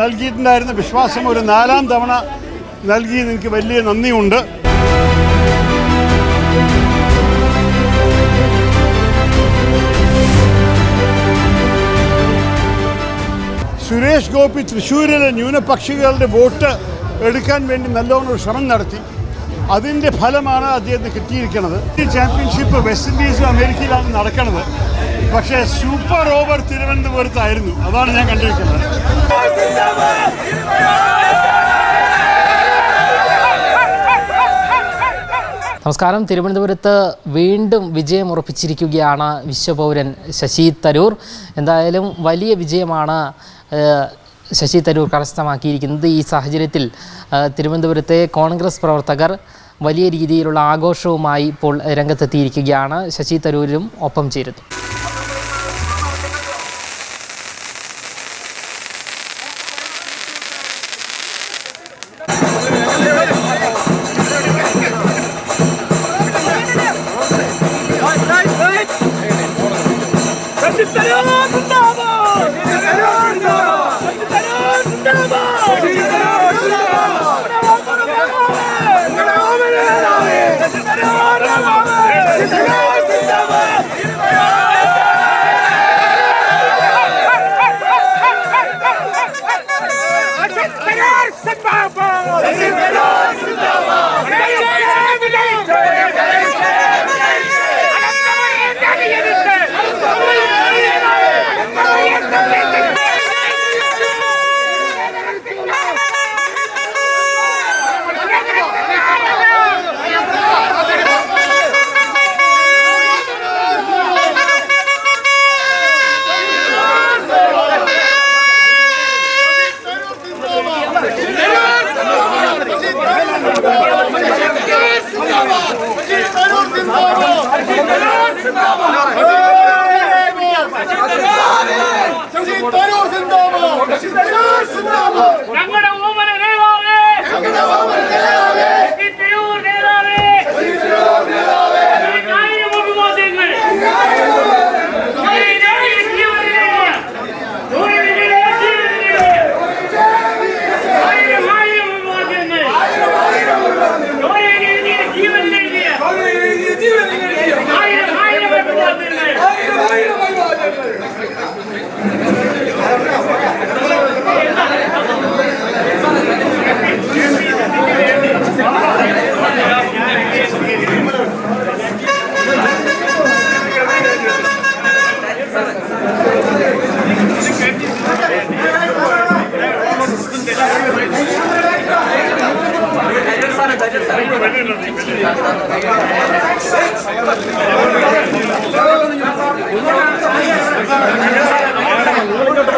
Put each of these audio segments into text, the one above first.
നൽകിയിട്ടുണ്ടായിരുന്ന വിശ്വാസം ഒരു നാലാം തവണ നൽകിയത് എനിക്ക് വലിയ നന്ദിയുണ്ട്. സുരേഷ് ഗോപി തൃശ്ശൂരിലെ ന്യൂനപക്ഷികളുടെ വോട്ട് എടുക്കാൻ വേണ്ടി നല്ലോണം ഒരു ശ്രമം നടത്തി. അതിന്റെ ഫലമാണ് അദ്ദേഹത്തിന് കിട്ടിയിരിക്കുന്നത്. ചാമ്പ്യൻഷിപ്പ് വെസ്റ്റ് ഇൻഡീസും അമേരിക്കയിലാണ് നടക്കുന്നത്. പക്ഷേ സൂപ്പർ ഓവർ തിരുവനന്തപുരത്തായിരുന്നു. അതാണ് ഞാൻ കണ്ടിരിക്കുന്നത്. നമസ്കാരം. തിരുവനന്തപുരത്ത് വീണ്ടും വിജയം ഉറപ്പിച്ചിരിക്കുകയാണ് വിശ്വപൗരൻ ശശി തരൂർ. എന്തായാലും വലിയ വിജയമാണ് ശശി തരൂർ കരസ്ഥമാക്കിയിരിക്കുന്നത്. ഈ സാഹചര്യത്തിൽ തിരുവനന്തപുരത്തെ കോൺഗ്രസ് പ്രവർത്തകർ വലിയ രീതിയിലുള്ള ആഘോഷവുമായി ഇപ്പോൾ രംഗത്തെത്തിയിരിക്കുകയാണ്. ശശി തരൂരും ഒപ്പം ചേരുന്നു.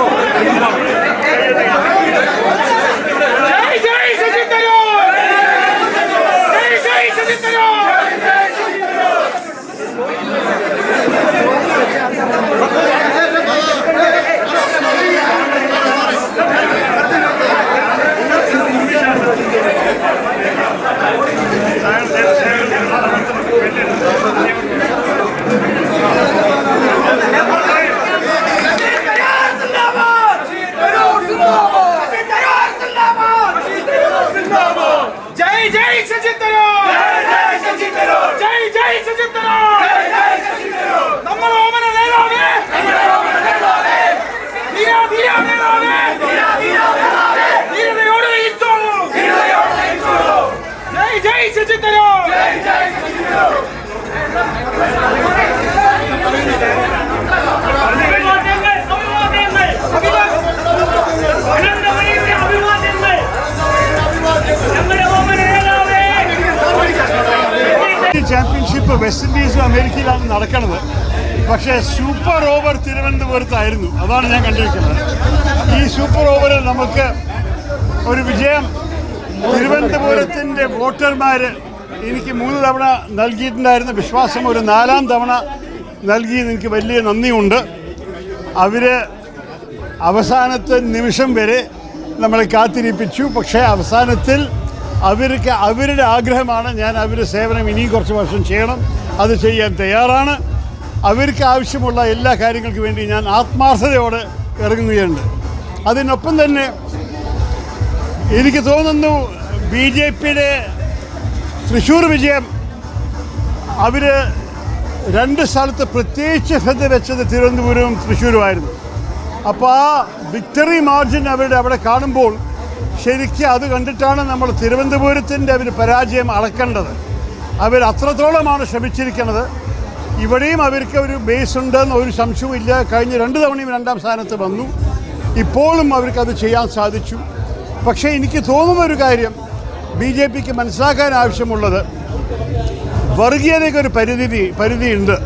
ఉన్నాయి അമേരിക്കയിലാണ് നടക്കുന്നത് പക്ഷേ സൂപ്പർ ഓവർ തിരുവനന്തപുരത്തായിരുന്നു. അതാണ് ഞാൻ കണ്ടിരിക്കുന്നത്. ഈ സൂപ്പർ ഓവറിൽ നമുക്ക് ഒരു വിജയം. തിരുവനന്തപുരത്തിന്റെ വോട്ടർമാർ എനിക്ക് മൂന്ന് തവണ നൽകിയിട്ടുണ്ടായിരുന്ന. വിശ്വാസം ഒരു നാലാം തവണ നൽകി എനിക്ക് വലിയ നന്ദിയുണ്ട്. അവർ അവസാനത്തെ നിമിഷം വരെ നമ്മളെ കാത്തിരിപ്പിച്ചു. പക്ഷേ അവസാനത്തിൽ അവർക്ക് അവരുടെ ആഗ്രഹമാണ് ഞാൻ അവരുടെ സേവനം ഇനിയും കുറച്ച് വർഷം ചെയ്യണം. അത് ചെയ്യാൻ തയ്യാറാണ്. അവർക്ക് ആവശ്യമുള്ള എല്ലാ കാര്യങ്ങൾക്കും വേണ്ടി ഞാൻ ആത്മാർത്ഥതയോടെ ഇറങ്ങുകയുണ്ട്. അതിനൊപ്പം തന്നെ എനിക്ക് തോന്നുന്നു ബി ജെ പിയുടെ തൃശ്ശൂർ വിജയം അവർ രണ്ട് സ്ഥലത്ത് പ്രത്യേകിച്ച് ശ്രദ്ധ വെച്ചത് തിരുവനന്തപുരവും തൃശ്ശൂരുമായിരുന്നു അപ്പോൾ ആ വിക്ടറി മാർജിൻ അവരുടെ അവിടെ കാണുമ്പോൾ ശരിക്കും അത് കണ്ടിട്ടാണ് നമ്മൾ തിരുവനന്തപുരത്തിന്റെ അവർ പരാജയം അളക്കേണ്ടത്. അവർ അത്രത്തോളമാണ് ശ്രമിച്ചിരിക്കുന്നത്. ഇവിടെയും അവർക്ക് ഒരു ബേസ് ഉണ്ടെന്ന് ഒരു സംശയവും ഇല്ല. കഴിഞ്ഞ രണ്ട് തവണയും രണ്ടാം സ്ഥാനത്ത് വന്നു. ഇപ്പോഴും അവർക്കത് ചെയ്യാൻ സാധിച്ചു. പക്ഷേ എനിക്ക് തോന്നുന്ന ഒരു കാര്യം ബി ജെ പിക്ക് മനസ്സിലാക്കാൻ ആവശ്യമുള്ളത്. വർഗീയതയ്ക്ക് ഒരു പരിധി പരിധിയുണ്ട്.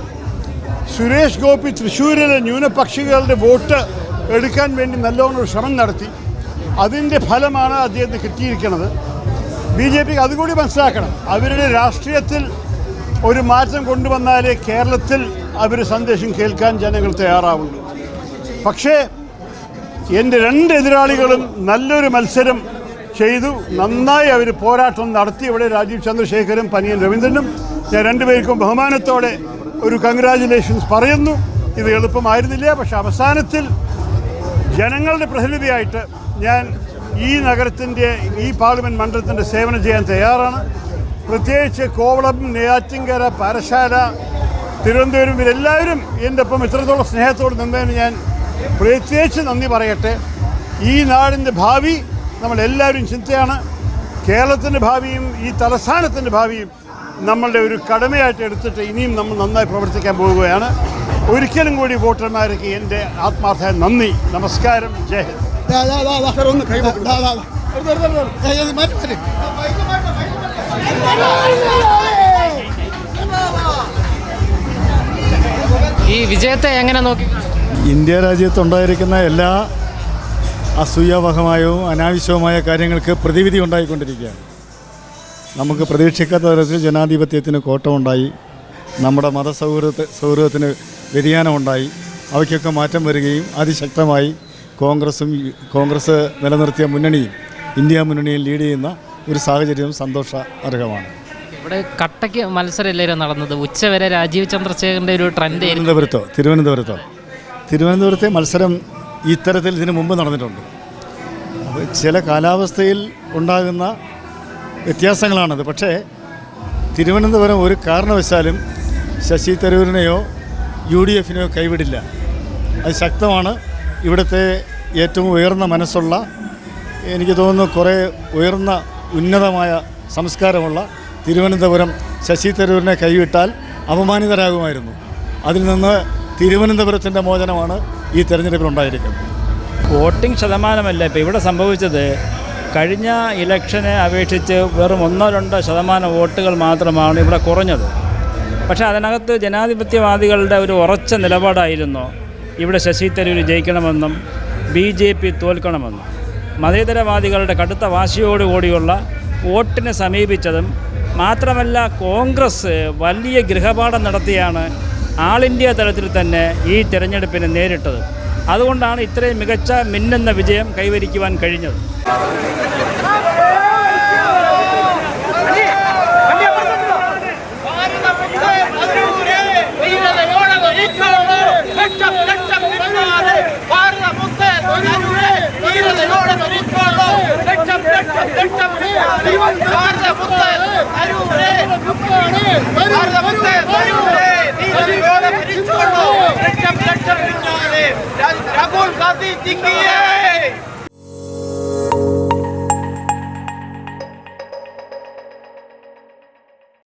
സുരേഷ് ഗോപി തൃശ്ശൂരിലെ ന്യൂനപക്ഷികളുടെ വോട്ട് എടുക്കാൻ വേണ്ടി നല്ലോണം ശ്രമം നടത്തി. അതിന്റെ ഫലമാണ് അദ്ദേഹത്തിന് കിട്ടിയിരിക്കുന്നത്. ബി ജെ പിക്ക് അതുകൂടി മനസ്സിലാക്കണം. അവരുടെ രാഷ്ട്രീയത്തിൽ ഒരു മാറ്റം കൊണ്ടുവന്നാലേ കേരളത്തിൽ അവർ സന്ദേശം കേൾക്കാൻ ജനങ്ങൾ തയ്യാറാവുള്ളൂ. പക്ഷേ എന്റെ രണ്ട് എതിരാളികളും നല്ലൊരു മത്സരം ചെയ്തു. നന്നായി അവർ പോരാട്ടം നടത്തി. ഇവിടെ രാജീവ് ചന്ദ്രശേഖരും പനിയൻ രവീന്ദ്രനും ഞാൻ രണ്ടുപേർക്കും ബഹുമാനത്തോടെ ഒരു കൺഗ്രാചുലേഷൻസ് പറയുന്നു. ഇത് എളുപ്പമായിരുന്നില്ല. പക്ഷെ അവസാനത്തിൽ ജനങ്ങളുടെ പ്രതിനിധിയായിട്ട് ഞാൻ ഈ നഗരത്തിന്റെ ഈ പാർലമെന്റ് മണ്ഡലത്തിന്റെ സേവനം ചെയ്യാൻ തയ്യാറാണ്. പ്രത്യേകിച്ച് കോവളം നെയ്യാറ്റിങ്കര പാരശാല തിരുവനന്തപുരം ഇവരെല്ലാവരും എന്റെ ഒപ്പം ഇത്രത്തോളം സ്നേഹത്തോട് നിന്നതിന് ഞാൻ പ്രത്യേകിച്ച് നന്ദി പറയട്ടെ. ഈ നാടിന്റെ ഭാവി നമ്മളെല്ലാവരും ചിന്തയാണ്. കേരളത്തിന്റെ ഭാവിയും ഈ തലസ്ഥാനത്തിന്റെ ഭാവിയും നമ്മളുടെ ഒരു കടമയായിട്ട് എടുത്തിട്ട് ഇനിയും നമ്മൾ നന്നായി പ്രവർത്തിക്കാൻ പോവുകയാണ്. ഒരിക്കലും കൂടി വോട്ടർമാർക്ക് എന്റെ ആത്മാർത്ഥ നന്ദി നമസ്കാരം ജയ് ഹിന്ദ്. ഈ വിജയത്തെ എങ്ങനെ നോക്കി ഇന്ത്യ രാജ്യത്തുണ്ടായിരിക്കുന്ന എല്ലാ അസൂയാവഹമായവും അനാവശ്യവുമായ കാര്യങ്ങൾക്ക് പ്രതിവിധി ഉണ്ടായിക്കൊണ്ടിരിക്കുകയാണ്. നമുക്ക് പ്രതീക്ഷിക്കാത്ത തരത്തിൽ ജനാധിപത്യത്തിന് കോട്ടമുണ്ടായി. നമ്മുടെ മതസൗഹൃദ സൗഹൃദത്തിന് വ്യതിയാനമുണ്ടായി. അവയ്ക്കൊക്കെ മാറ്റം വരികയും അതിശക്തമായി കോൺഗ്രസും കോൺഗ്രസ് നിലനിർത്തിയ മുന്നണിയും ഇന്ത്യ മുന്നണിയും ലീഡ് ചെയ്യുന്ന ഒരു സാഹചര്യം സന്തോഷ അർഹമാണ് ഇവിടെ കട്ടയ്ക്ക് മത്സരമല്ലായിരുന്നു നടന്നത്? ഉച്ചവരെ രാജീവ് ചന്ദ്രശേഖരന്റെ ഒരു ട്രെൻഡ് തിരുവനന്തപുരത്തോ? തിരുവനന്തപുരത്തോ? തിരുവനന്തപുരത്തെ മത്സരം ഇത്തരത്തിൽ ഇതിനു മുമ്പ് നടന്നിട്ടുണ്ട്. അപ്പോൾ ചില കാലാവസ്ഥയിൽ ഉണ്ടാകുന്ന വ്യത്യാസങ്ങളാണത്. പക്ഷേ തിരുവനന്തപുരം ഒരു കാരണവശാലും ശശി തരൂരിനെയോ യു ഡി എഫിനെയോ കൈവിടില്ല. അത് ശക്തമാണ്. ഇവിടുത്തെ ഏറ്റവും ഉയർന്ന മനസ്സുള്ള എനിക്ക് തോന്നുന്നു കുറേ ഉയർന്ന ഉന്നതമായ സംസ്കാരമുള്ള തിരുവനന്തപുരം ശശി തരൂരിനെ കൈവിട്ടാൽ അപമാനിതരാകുമായിരുന്നു. അതിൽ നിന്ന് തിരുവനന്തപുരത്തിന്റെ മോചനമാണ് ഈ തെരഞ്ഞെടുപ്പിൽ ഉണ്ടായിരിക്കുന്നത്. വോട്ടിംഗ് ശതമാനമല്ല ഇപ്പോൾ ഇവിടെ സംഭവിച്ചത്. കഴിഞ്ഞ ഇലക്ഷനെ അപേക്ഷിച്ച് വെറും ഒന്നോ രണ്ടോ ശതമാനം വോട്ടുകൾ മാത്രമാണ് ഇവിടെ കുറഞ്ഞത്. പക്ഷേ അതിനകത്ത് ജനാധിപത്യവാദികളുടെ ഒരു ഉറച്ച നിലപാടായിരുന്നു. ഇവിടെ ശശി തരൂർ ജയിക്കണമെന്നും ബി ജെ പി തോൽക്കണമെന്നും. മതേതരവാദികളുടെ കടുത്ത വാശിയോടുകൂടിയുള്ള വോട്ടിനെ സമീപിച്ചതും മാത്രമല്ല കോൺഗ്രസ് വലിയ ഗൃഹപാഠം നടത്തിയാണ് ആൾ ഇന്ത്യ തലത്തിൽ തന്നെ ഈ തിരഞ്ഞെടുപ്പിനെ നേരിട്ടത്. അതുകൊണ്ടാണ് ഇത്രയും മികച്ച മിന്നുന്ന വിജയം കൈവരിക്കുവാൻ കഴിഞ്ഞത്. ¡Arriba!